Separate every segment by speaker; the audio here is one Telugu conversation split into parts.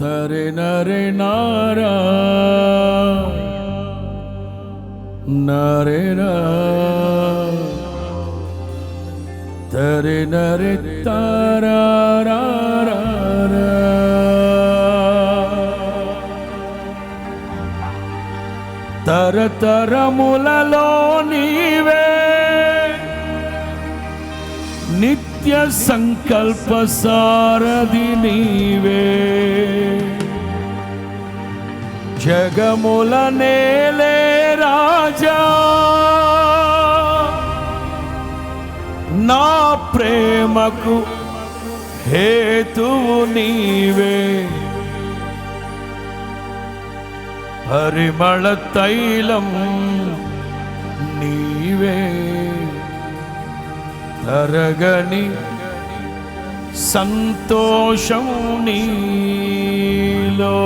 Speaker 1: తరే నరే నారా నరే రా తరే నరే తారా రా రా రా. తరతరములలో నీవే నిత్య సంకల్ప సారథి నీవే. జగముల నేలే రాజా. నా ప్రేమకు హేతువు నీవే. పరిమళ తైలం తరగని సంతోషం నీలో.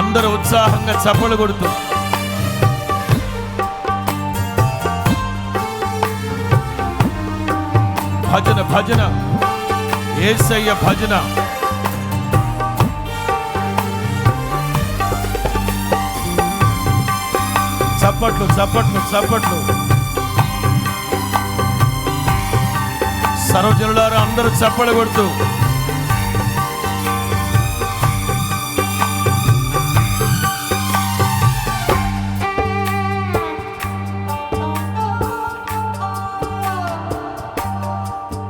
Speaker 1: అందరూ ఉత్సాహంగా చప్పలు కొడుతూ భజన భజన. ఏసయ్య భజన. చప్పట్లు చప్పట్లు చప్పట్లు. సర్వజనులారు అందరూ చప్పలు కొడుతూ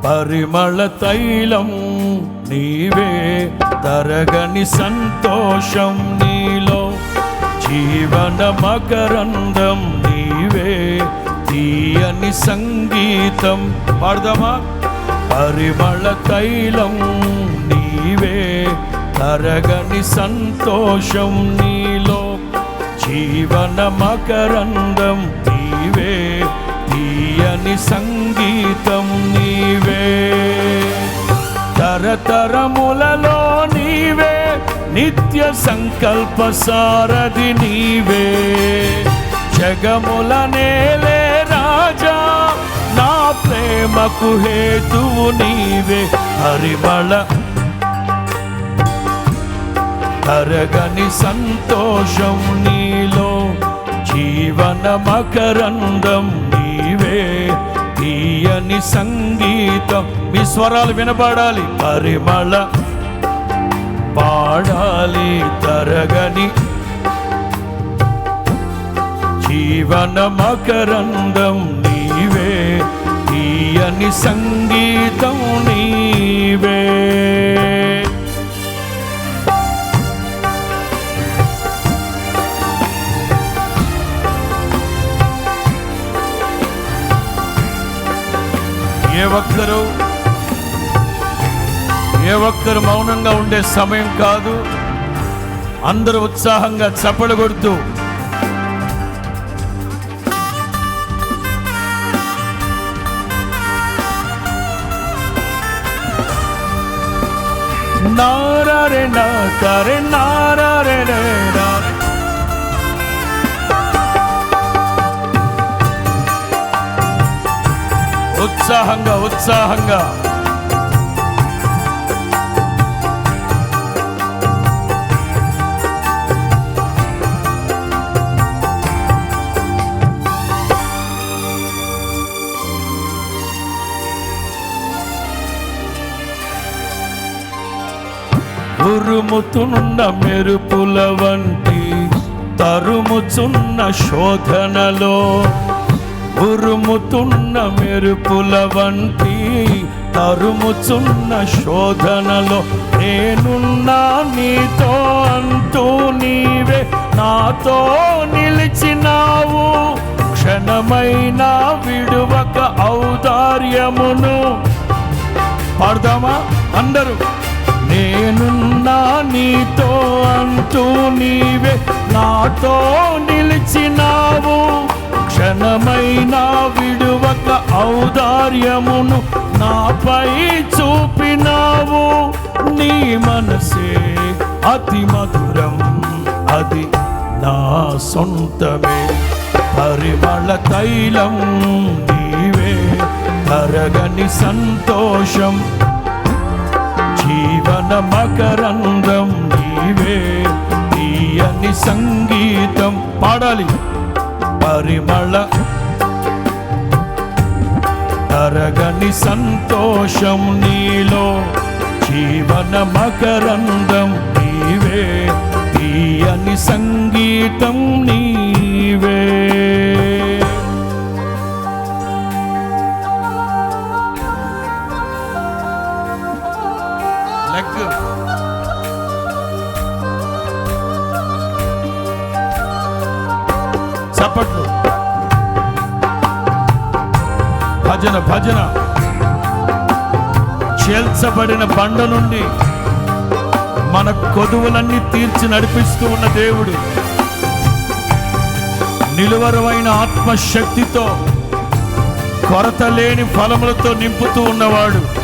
Speaker 1: పరిమళ తైలం నీవే తరగని సంతోషం నీలో. జీవన మకరందం నీవే తీయని సంగీతం పాడదామా? పరిమళ తైలం నీవే తరగని సంతోషం నీలో. జీవన మకరందం నీవే సంగీతం నీవే. తరతరములలో నీవే. నిత్య సంకల్ప సారథి నీవే. జగముల నేలే రాజా నా ప్రేమకు హేతువు నీవే. హరిమళ తరగని సంతోషం నీలో జీవన మకరందం నీవే. తీయని సంగీతం మీ స్వరాలు వినపడాలి పరిమళ పాడాలి తరగని జీవన మకరందం నీవే తీయని సంగీతం నీవే. ఒక్కరు. ఏ ఒక్కరు మౌనంగా ఉండే సమయం కాదు. అందరూ ఉత్సాహంగా చప్పలు కొడుతూ. నారే నా నారే ఉత్సాహంగా ఉత్సాహంగా. ఉరుముతున్న మెరుపుల వంటి తరుముచున్న శోధనలో ఉరుముతున్న మెరుపుల వంటి తరుముచున్న శోధనలో నేనున్నా నీతో అంటూ నీవే నాతో నిలిచినావు. క్షణమైన విడువక ఔదార్యమును. పాడదామా? అందరూ. నేనున్నా నీతో అంటూ నీవే నాతో నిలిచినావు. క్షణమైనా విడువక ఔదార్యమును నాపై చూపినావు. నీ మనసే అతి మధురం అది నా సొంతమే. పరిమళ తైలం నీవే తరగని సంతోషం. జీవన మకరందం నీవే తీయని సంగీతం. పాడాలి. పరిమళ తరగని సంతోషం నీలో జీవన మకరందం నీవే తీయని సంగీతం నీవే. భజన భజన. చేల్చబడిన బండ నుండి మన కొదువులన్నీ తీర్చి నడిపిస్తూ ఉన్న దేవుడు. నిలువరమైన ఆత్మశక్తితో కొరత లేని ఫలములతో నింపుతూ ఉన్నవాడు.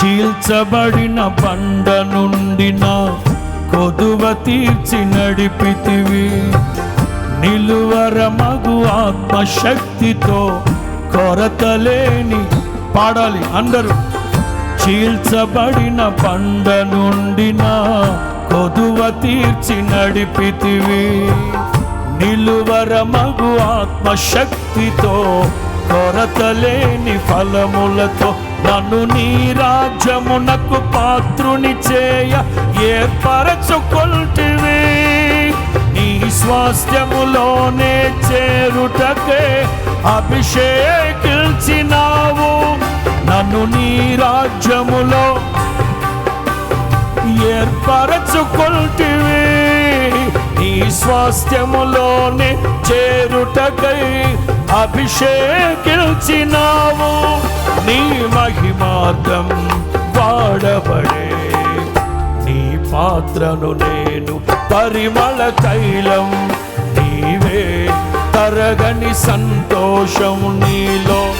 Speaker 1: చీల్చబడిన బండ నుండి నా కొదువ తీర్చి నడిపితివి. నిలువర మగు ఆత్మశక్తితో కొరత లేని పాడాలి అందరూ. చీల్చబడిన పండ నుండి నా కొదువ తీర్చి నడిపితివి. నిలువర మగు ఆత్మశక్తితో కొరత లేని ఫలములతో నన్ను నీ రాజ్యమునకు పాత్రుని చేయ ఏర్పరచుకొల్టివి నీ స్వాస్థ్యములోనే చేరుటకే అభిషేకించినావు. నన్ను నీ రాజ్యములో ఏర్పరచుకొల్టివి నీ స్వాస్థ్యములోనే చేరుటకై అభిషేకించినావు. నీ మహిమార్థం వాడబడే. నీ పాత్రను నేను పరిమళ తైలం. నీవే తరగని సంతోషం నీలో.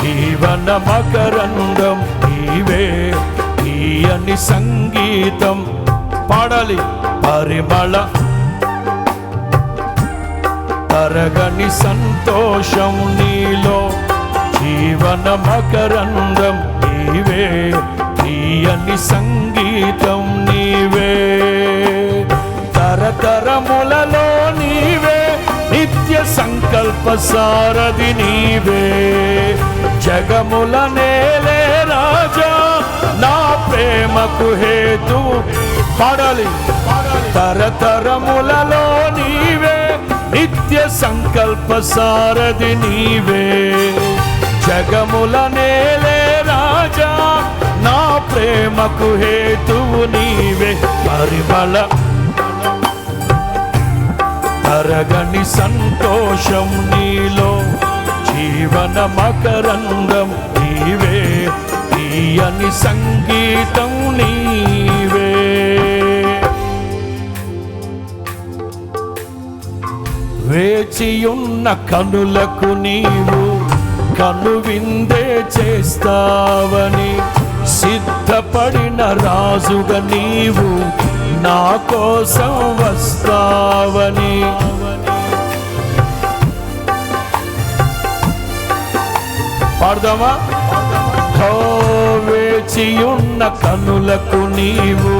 Speaker 1: జీవన మకరంగం నీవే తీయని సంగీతం. పాడాలి పరిమళ. తరగని సంతోషం నీ జీవన మకరందం నీవే తీయని సంగీతం నీవే. తరతరములలో నీవే నిత్య సంకల్ప సారథి నీవే. జగముల నేలే రాజా నా ప్రేమకు హేతు. పడలి. తరతరములలో నీవే నిత్య సంకల్ప సారథి నీవే. జగముల నేలే రాజా నా ప్రేమకు హేతువు నీవే. పరిమళ తరగని సంతోషం నీలో జీవన మకరంగం నీవే. తీయని సంగీతం నీవే. వేచియున్న కనులకు నీవు కనువిందే చేస్తావని సిద్ధపడిన రాజుగా నీవు నా కోసం వస్తావని. పాడదామా? వేచియున్న కనులకు నీవు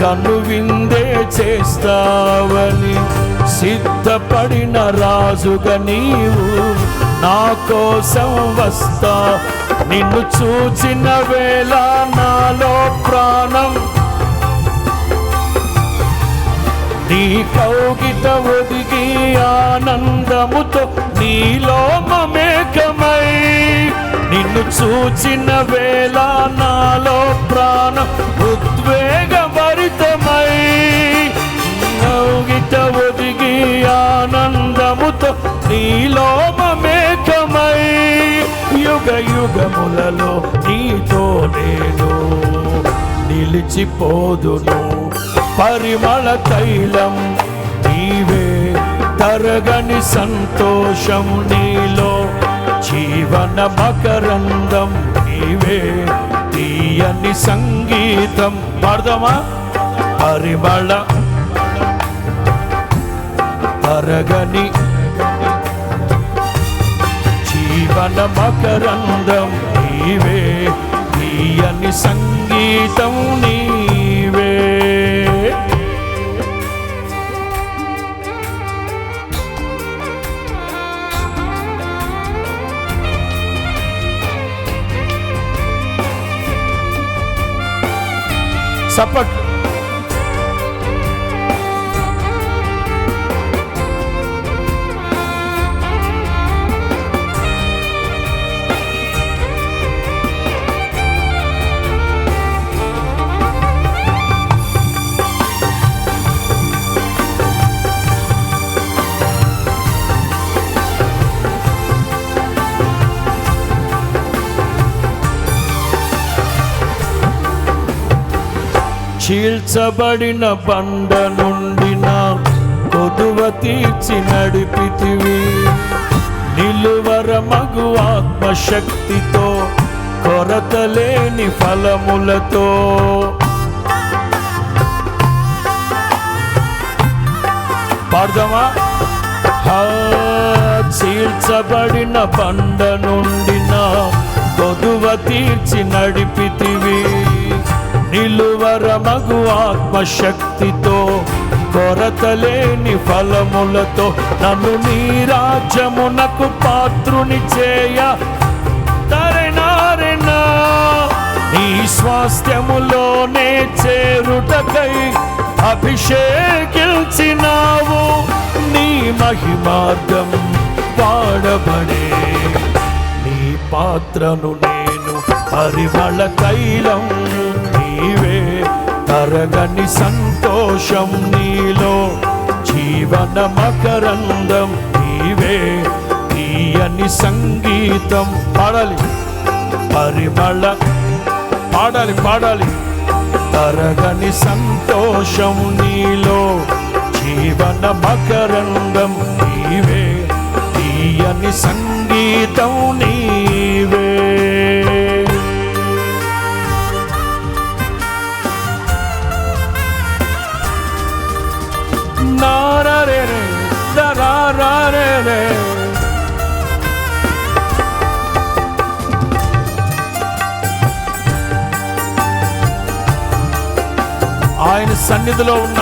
Speaker 1: కనువిందే చేస్తావని సిద్ధపడిన రాజుగా నీవు నా కోసం వస్తా. నిన్ను చూచిన వేళ నాలో ప్రాణం. నీ కౌగిట ఒదిగి ఆనందముతో నీలో మమేకమై నిన్ను చూచిన వేళ నాలో ప్రాణం ఉద్వేగభరితమై కౌగిట ఒదిగి ఆనందముతో నీలో యుగ యుగములలో నీతో నేను నిలిచిపోదును. పరిమళ తైలం నీవే తరగని సంతోషం నీలో. జీవన మకరందం నీవే తీయని సంగీతం. పాడదామా? పరిమళ తరగని జీవన మకరందం నీవే తీయని సంగీతం నీవే. సపట్ చీల్చబడిన బండ నుండి నా కొదువ తీర్చి నడిపితివి. నిలువర మగు ఆత్మశక్తితో కొరత లేని ఫలములతో. పాడదామా? చీల్చబడిన బండ నుండి నా కొదువ తీర్చి నడిపితివి. ఆత్మశక్తితో కొరత లేని ఫలములతో నన్ను నీ రాజ్యమునకు పాత్రుని చేయ. తరణారెనా నీ స్వాస్థ్యములోనే చేరుటకై అభిషేకించినావు. నీ మహిమార్గం వాడబడే. నీ పాత్రను నేను పరిమళ తైలం నీవే తరగని సంతోషం నీలో జీవన మకరందం నీవే తీయని సంగీతం పాడాలి పరిమళ పాడాలి పాడాలి. తరగని సంతోషం నీలో జీవన మకరందం నీవే తీయని సంగీతం నీ సన్నిధిలో ఉన్న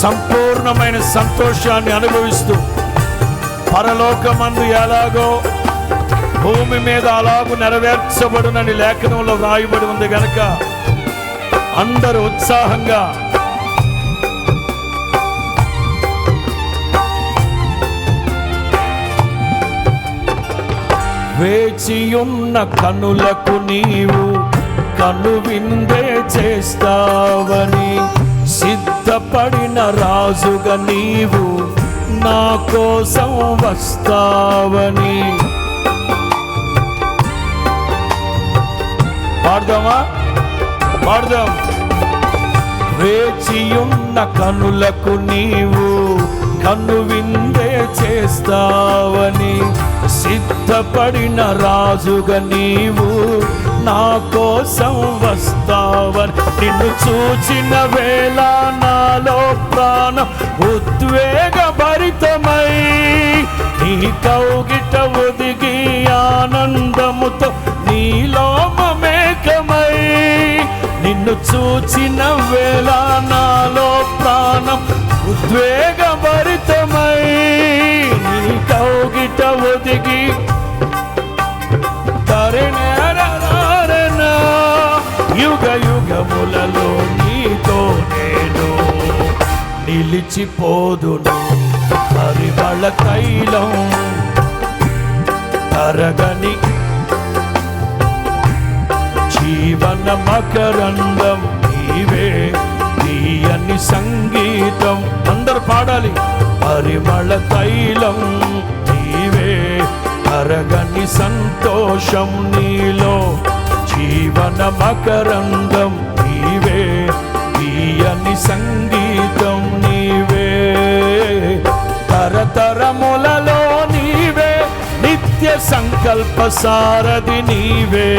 Speaker 1: సంపూర్ణమైన సంతోషాన్ని అనుభవిస్తూ పరలోకమందు ఎలాగో భూమి మీద అలాగూ నెరవేర్చబడునని లేఖనంలో వ్రాయబడి ఉంది గనక అందరూ ఉత్సాహంగా వేచియున్న కనులకు నీవు కను విందే చేస్తావని సిద్ధపడిన రాజుగా నీవు నా కోసం వస్తావని. పాడదామా? పాడదాం. వేచియున్న కనులకు నీవు కన్ను విందే చేస్తావని సిద్ధపడిన రాజుగా నీవు నా కోసం వస్తావని నిన్ను చూచిన వేళ నాలో ప్రాణం ఉద్వేగ భరితమై నీ కౌగిట ఒదిగి ఆనందముతో నీలో మమేకమై నిన్ను చూచిన వేళ నాలో ప్రాణం ఉద్వేగ నిలిచిపోదును. పరిమళ తైలం తరగని జీవన మకరందం నీవే తీయని సంగీతం. అందరు పాడాలి. పరిమళ తైలం నీవే తరగని సంతోషం నీలో. జీవన మకరందం సంకల్ప సారథి నీవే.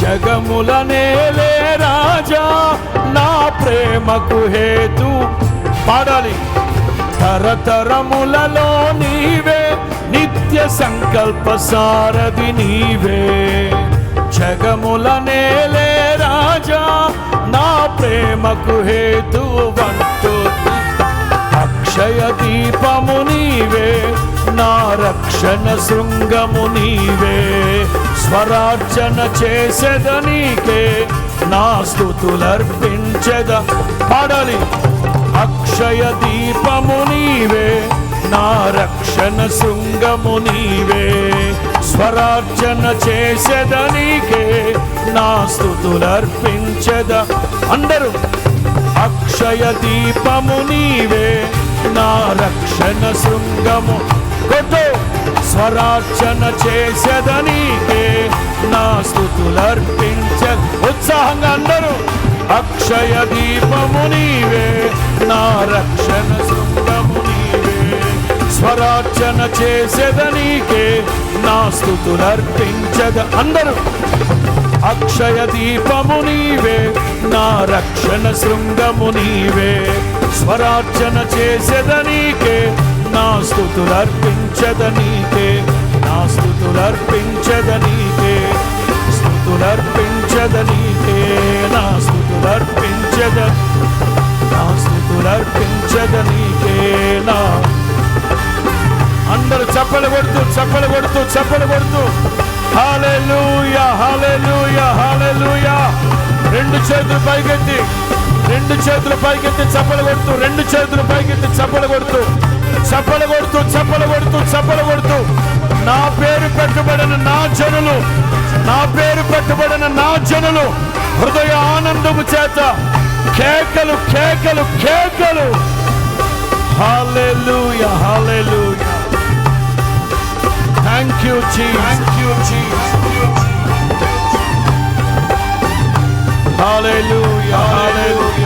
Speaker 1: జగముల నేలే రాజా నా ప్రేమకు హేతు. పాడాలి. తరతరములలో నీవే నిత్య సంకల్ప సారథి నీవే. జగముల నేలే రాజా నా ప్రేమకు హేతు. వంటూ అక్షయ దీపము నీవే. రక్షణ శృంగము నీవే. స్వరార్చన చేసేద నీకే. నా స్థుతులర్పించద. పాడాలి. అక్షయ దీపము నీవే. నా రక్షణ శృంగము నీవే. స్వరార్చన చేసేద నీకే. నా స్థుతులర్పించద. అందరూ అక్షయ దీపము నీవే. నా రక్షణ శృంగము కొట్టు. స్వరార్చన చేసేదనీకే నా స్థుతులర్పించ ఉత్సాహంగా అందరూ. అక్షయ దీపము నీవే. నా రక్షణ శృంగము నీవే. స్వరార్చన చేసేదనీకే నా స్థుతులర్పించద అందరూ. అక్షయ దీపము నీవే. నా రక్షణ శృంగము నీవే. స్వరార్చన చేసేదనీకే నా స్థుతులర్పించదనీకే నా స్థుతులర్పించదనీకే స్థుతులర్పించదనీకే నా స్థుతులర్పించద నా స్థుతులర్పించదనీకే నా అందరూ చప్పలు కొడుతూ చప్పలు కొడుతూ చప్పలు కొడుతూ. హాలెలూయా హాలెలూయా హాలెలూయా రెండు చేతులు పైకెత్తి రెండు చేతులు పైకెత్తి చప్పలు కొడుతూ రెండు చేతులు పైకెత్తి చప్పలు కొడుతూ. చప్పలు కొడుతూ చప్పలు కొడుతూ చప్పలు కొడుతూ నా పేరు పెట్టుబడిన నా జనులు నా పేరు పెట్టుబడిన నా జనులు హృదయ ఆనందము చేత కేకలు కేకలు కేకలు hallelujah hallelujah you, Jesus. Thank you, Jesus. Hallelujah.